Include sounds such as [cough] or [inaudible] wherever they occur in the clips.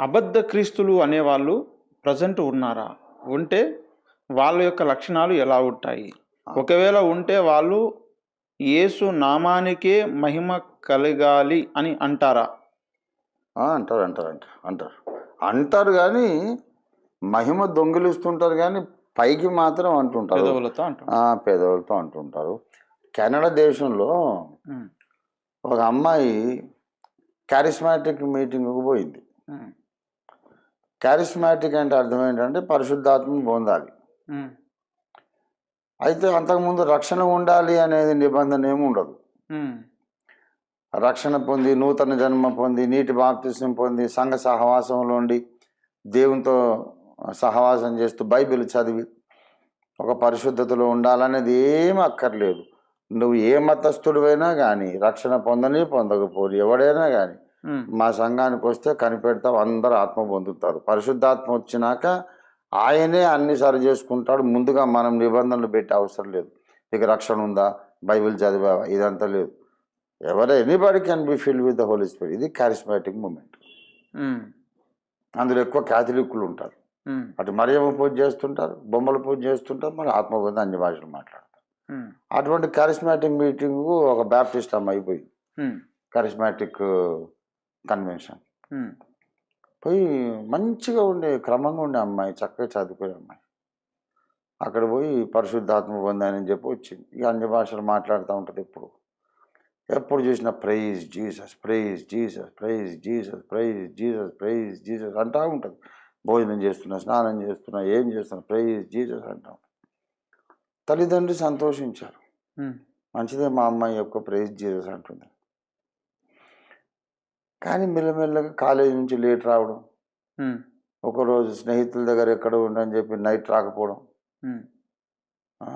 అబద్ధ క్రీస్తులు అనేవాళ్ళు ప్రజెంట్ ఉన్నారా? ఉంటే వాళ్ళ యొక్క లక్షణాలు ఎలా ఉంటాయి? ఒకవేళ ఉంటే వాళ్ళు యేసు నామానికే మహిమ కలగాలి అని అంటారా? అంటారు అంటారు అంటారు అంటారు. అంటారు కానీ మహిమ దొంగిలిస్తుంటారు కానీ పైకి మాత్రం అంటుంటారు. పెదవులతో పేదవాళ్ళతో అంటుంటారు. కెనడా దేశంలో ఒక అమ్మాయి క్యారిస్మాటిక్ మీటింగ్కి పోయింది. క్యారిస్మాటిక్ అంటే అర్థం ఏంటంటే పరిశుద్ధాత్మ పొందాలి. ఉమ్, అయితే అంతకుముందు రక్షణ ఉండాలి అనేది నిబంధన ఏమి ఉండదు. ఉమ్, రక్షణ పొంది నూతన జన్మ పొంది నీటి బాప్తిసం పొంది సంఘ సహవాసంలో ఉండి దేవునితో సహవాసం చేస్తూ బైబిల్ చదివి ఒక పరిశుద్ధతలో ఉండాలనేది ఏం అక్కర్లేదు. నువ్వు ఏ మతస్థుడివైనా కానీ రక్షణ పొందని పొందకపోరు ఎవడైనా కానీ మా సంఘానికి వస్తే కనిపెడతావు అందరూ ఆత్మ పొందుతారు. పరిశుద్ధాత్మ వచ్చినాక ఆయనే అన్ని సరి చేసుకుంటాడు. ముందుగా మనం నిబంధనలు పెట్టే అవసరం లేదు. ఇక రక్షణ ఉందా? బైబిల్ చదివావా? ఇదంతా లేదు. ఎవరు anybody can be fill with the Holy Spirit ఇది క్యారిస్మాటిక్ మూమెంట్ అందులో ఎక్కువ క్యాథలిక్లు ఉంటారు. అటు మరియమ్మ పూజ చేస్తుంటారు బొమ్మల పూజ చేస్తుంటారు మరి ఆత్మ పొంది అన్ని భాషలు మాట్లాడతారు అటువంటి క్యారిస్మాటిక్ మీటింగ్ ఒక బ్యాప్టిస్ట్ అమ్మ అయిపోయింది క్యారిస్మాటిక్ కన్వెన్షన్. పోయి మంచిగా ఉండే క్రమంగా ఉండే అమ్మాయి చక్కగా చదువుకునే అమ్మాయి. అక్కడ పోయి పరిశుద్ధాత్మ పొందానని చెప్పి వచ్చింది. ఇక అన్ని భాషలు మాట్లాడుతూ ఉంటుంది ఎప్పుడు. ఎప్పుడు చూసినా praise Jesus praise Jesus praise Jesus praise Jesus praise Jesus అంటా ఉంటుంది. భోజనం చేస్తున్నా స్నానం చేస్తున్నా ఏం చేస్తున్నా ప్రైజ్ జీసస్ అంటాం తల్లిదండ్రులు సంతోషించారు. మంచిదే మా అమ్మాయి యొక్క ప్రైజ్ జీసస్ అంటుంది. కానీ మెల్లమెల్లగా కాలేజీ నుంచి లేట్ రావడం. ఒకరోజు స్నేహితుల దగ్గర ఎక్కడ ఉండని చెప్పి నైట్ రాకపోవడం.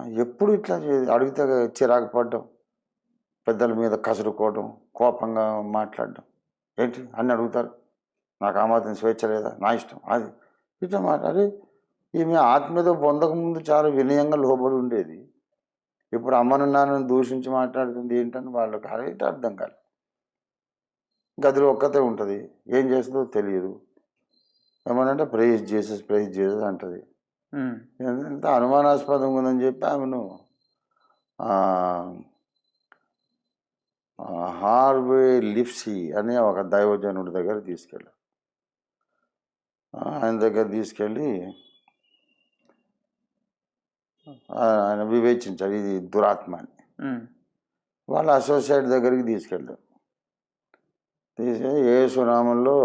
ఎప్పుడు ఇట్లా అడిగితే చిరాకు పడడం. పెద్దల మీద కసురుకోవడం కోపంగా మాట్లాడడం. ఏంటి? అని అడుగుతారు. నాకు ఆ మాత్రం స్వేచ్ఛ లేదా? నా ఇష్టం. అది. ఇట్లా మాట. అరే ఈమె ఆత్మీయత పొందక ముందు చాలా వినయంగా లోబడి ఉండేది. ఇప్పుడు అమ్మను నాన్నను దూషించి మాట్లాడుతుంది ఏంటని వాళ్ళకి అరే అర్థం కాదు గదిలో ఒక్కతే ఉంటుంది. ఏం చేస్తుందో తెలియదు. ఏమనంటే ప్రైజ్ జీసస్ ప్రైజ్ జీసస్ అంటది. ఎంత అనుమానాస్పదంగా ఉందని చెప్పి ఆమెను హార్వే లిప్సీ అనే ఒక దైవజనుడి దగ్గర తీసుకెళ్ళారు ఆ, ఆయన దగ్గర తీసుకెళ్ళి ఆయన వివేచించారు ఇది దురాత్మ అని వాళ్ళ అసోసియేట్ దగ్గరికి తీసుకెళ్ళారు తీసి ఏ సునామంలో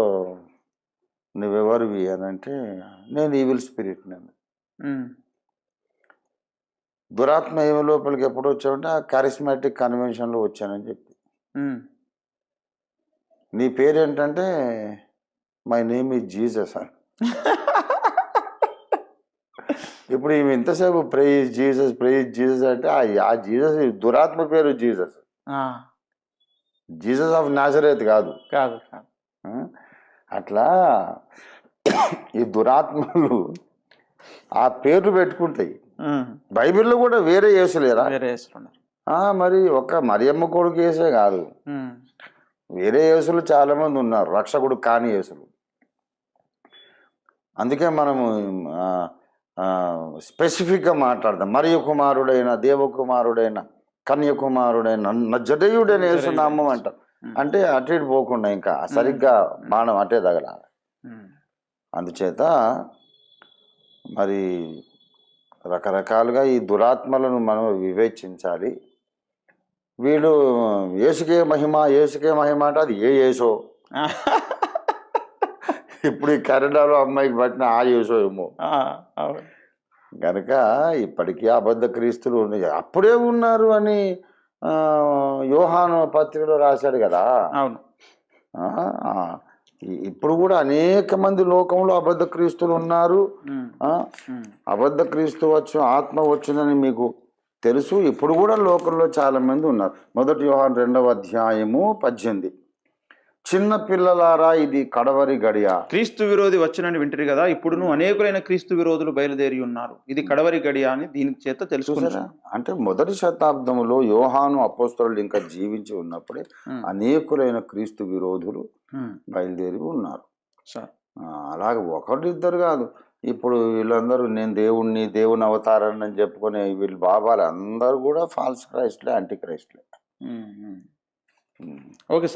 నువ్వెవరివి అని అంటే నేను ఈవిల్ స్పిరిట్ నేను. దురాత్మ ఏమి లోపలికి ఎప్పుడు వచ్చావంటే ఆ కరిస్మాటిక్ కన్వెన్షన్లో వచ్చానని చెప్పి. నీ పేరు ఏంటంటే మై నేమ్ ఈ జీసస్ అని. ఇప్పుడు ఈమె ఇంతసేపు ప్రైజ్ జీసస్ ప్రైజ్ జీసస్ అంటే ఆ- జీసస్ దురాత్మ పేరు జీసస్. జీసస్ ఆఫ్ నాజరేత్ కాదు. కాదు? అట్లా ఈ దురాత్మలు ఆ పేర్లు పెట్టుకుంటాయి. బైబిల్లో కూడా వేరే యేసులేరా మరి ఒక్క మరియమ్మ కొడుకు యేసే కాదు. వేరే యేసులు చాలా మంది ఉన్నారు. రక్షకుడు కాని యేసులు. అందుకే మనము స్పెసిఫిక్గా మాట్లాడదాం. మరియు కుమారుడైన దేవకుమారుడైన కన్యకుమారుడైన నజడయుడైన యేసునామం అంటాం. అంటే అటు ఇటు పోకుండా ఇంకా సరిగ్గా బాణం అటే తగలాలి అందుచేత మరి రకరకాలుగా ఈ దురాత్మలను మనం వివేచించాలి. వీళ్ళు ఏసుకే మహిమ ఏసుకే మహిమ అంటే అది ఏ ఏసో [laughs] ఇప్పుడు ఈ కెనడాలో అమ్మాయికి పట్టిన ఆ ఏసో ఏమో? కనుక ఇప్పటికీ అబద్ధ క్రీస్తులు ఉన్నాయి అప్పుడే ఉన్నారు అని యోహాను పత్రికలో రాశాడు కదా. అవును. ఇప్పుడు కూడా అనేక మంది లోకంలో అబద్ధ క్రీస్తులు ఉన్నారు. అబద్ధ క్రీస్తు వచ్చు ఆత్మ వచ్చిందని మీకు తెలుసు. ఇప్పుడు కూడా లోకంలో చాలా మంది ఉన్నారు. మొదటి యోహాన్ రెండవ అధ్యాయము పద్దెనిమిది. చిన్న పిల్లలారా ఇది కడవరి గడియ. క్రీస్తు విరోధి వచ్చినని వింటారు కదా ఇప్పుడును అనేకులైన క్రీస్తు విరోధులు బయలుదేరి ఉన్నారు. ఇది కడవరి గడియ అని దీని చేత తెలుసుకున్నారా అంటే మొదటి శతాబ్దంలో యోహాను అపోస్తలుడు ఇంకా జీవించి ఉన్నప్పుడే అనేకులైన క్రీస్తు విరోధులు బయలుదేరి ఉన్నారు. అలాగే ఒకటి ఇద్దరు కాదు. ఇప్పుడు వీళ్ళందరూ నేను దేవుణ్ణి దేవుని అవతారాన్ని అని చెప్పుకునే వీళ్ళు బాబాలు అందరూ కూడా ఫాల్స్ క్రైస్ట్లే యాంటీ క్రైస్ట్లే. Okay sir.